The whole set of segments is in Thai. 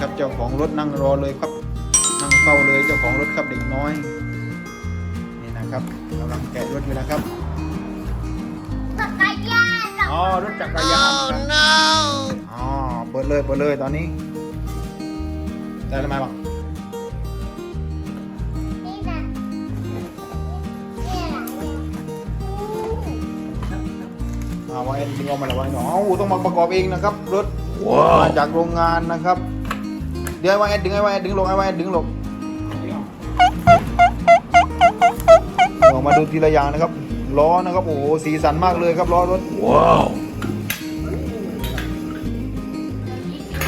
ครับเจ้าของรถนั่งรอเลยครับนั่งเฝ้าเลยเจ้าของรถครับเด็กน้อยนี่นะครับกำลังแกะรถอยู่นะครับจักรยานเหรออ๋อรถจักรยานครับอ๋อเปิดเลยเปิดเลยตอนนี้ได้แล้วไหมบ้างนี่นะนี่แหละเอาไว้ดึงออกมาแล้วไว้เนาะอ๋อต้องมาประกอบเองนะครับรถมาจากโรงงานนะครับ เดี๋ยวไอ้ไว้แอดดึงไอ้ไว้แอดดึงลงไอ้ไว้แอดดึงลงลองมาดูทีละอย่างนะครับล้อนะครับโอ้โหสีสันมากเลยครับล้อรถว้าว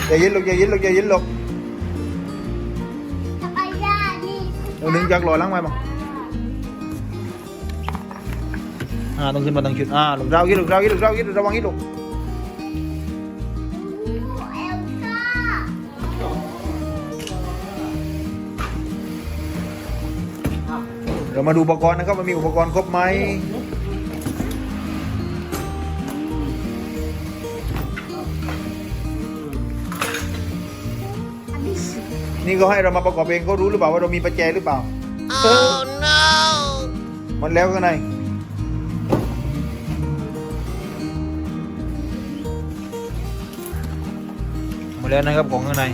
อย่ายินลูกอย่ายินลูกอย่ายินลูกจักรยานนี่เดี๋ยวดึงจากลอยล้างไว้มาอ่าต้องขึ้นมาตั้งชุดอ่าลูกเรายินลูกเรายินลูกเรายินระวังยินลูก เรามาดูอุปกรณ์นะครับว่ามีอุปกรณ์ครบไหมอันนี้นี่ก็ให้เรามาประกอบเองเขารู้หรือเปล่าว่าเรามีประแจหรือเปล่า Oh no! มันแล้วข้างในหมดแล้วนะครับของข้างใน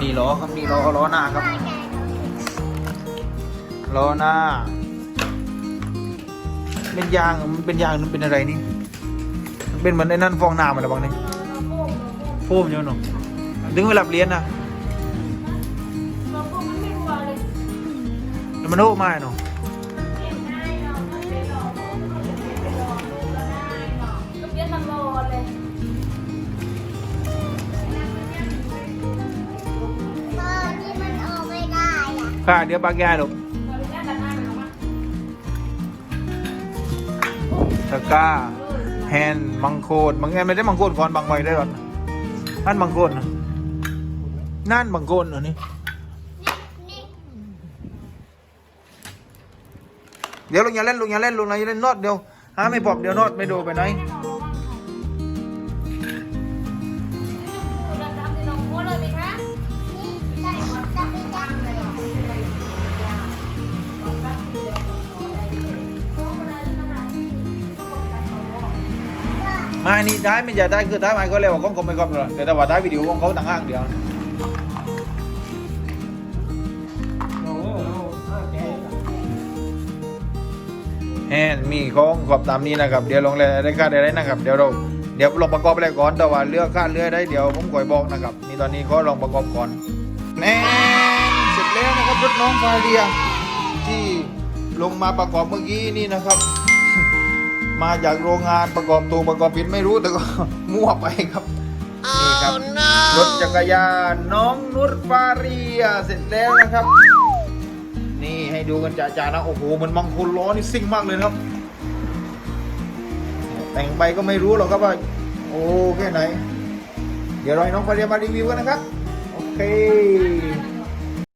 นี่ล้อครับนี่ล้อล้อหน้าครับมาแกะล้อหน้า เป็นยางมันเป็นยางมันเป็นอะไรนี่มันเป็นเหมือนไอ้นั่นฟองน้ำอะไรบางนี่โฟมอยู่เนาะดึงเวลาเรียนนะแล้วมันโอ้ไม่เนา อะค่ะเดี๋ยวปากแกลูกตะกร้าแฮนด์มังโคดบางแอนไม่ได้มังโคดก่อนบางใบได้หรอนั่นมังโคดนะนั่นมังโคดเหรอนี่นี่เดี๋ยวลุงอย่าเล่นลุงอย่าเล่นลุงอย่าเล่นนอดเดี๋ยวหาไม่ปอบเดี๋ยวนอดไม่ดูไปไหน ไม่นี่ได้ไม่จะได้คือได้ไม่ก็เร็วกว่าของผมไม่ก็เลยแต่ว่าได้วิดีโอของเขาต่างหากเดียวแฮนมีของขอบตามนี้นะครับ เดี๋ยวลงรายได้ค่าได้ได้นะครับ เดี๋ยวเราเดี๋ยวลองประกอบไรก่อนแต่ว่าเลือกค่าเลือกได้เดี๋ยวผมคอยบอกนะครับ นี่ตอนนี้เขาลองประกอบก่อนแน่เสร็จแล้วนะครับรถน้องฟาเรียที่ลงมาประกอบเมื่อกี้นี่นะครับ มาจากโรงงานประกอบตัวประกอบผิดไม่รู้แต่ก็มั่วไปครับนี่ครับ Oh รถ no! จักรยานน้องนุชฟาเรียเสร็จแล้วนะครับ นี่ให้ดูกันจ่าๆนะโอ้โหเหมันมังคุดล้อนี่ซิ่งมากเลยนะครับ แต่งไปก็ไม่รู้หรอกครับว่าโอ้แค่ไหน เดี๋ยวเราให้น้องฟาเรียมารีวิวกันนะครับโอเค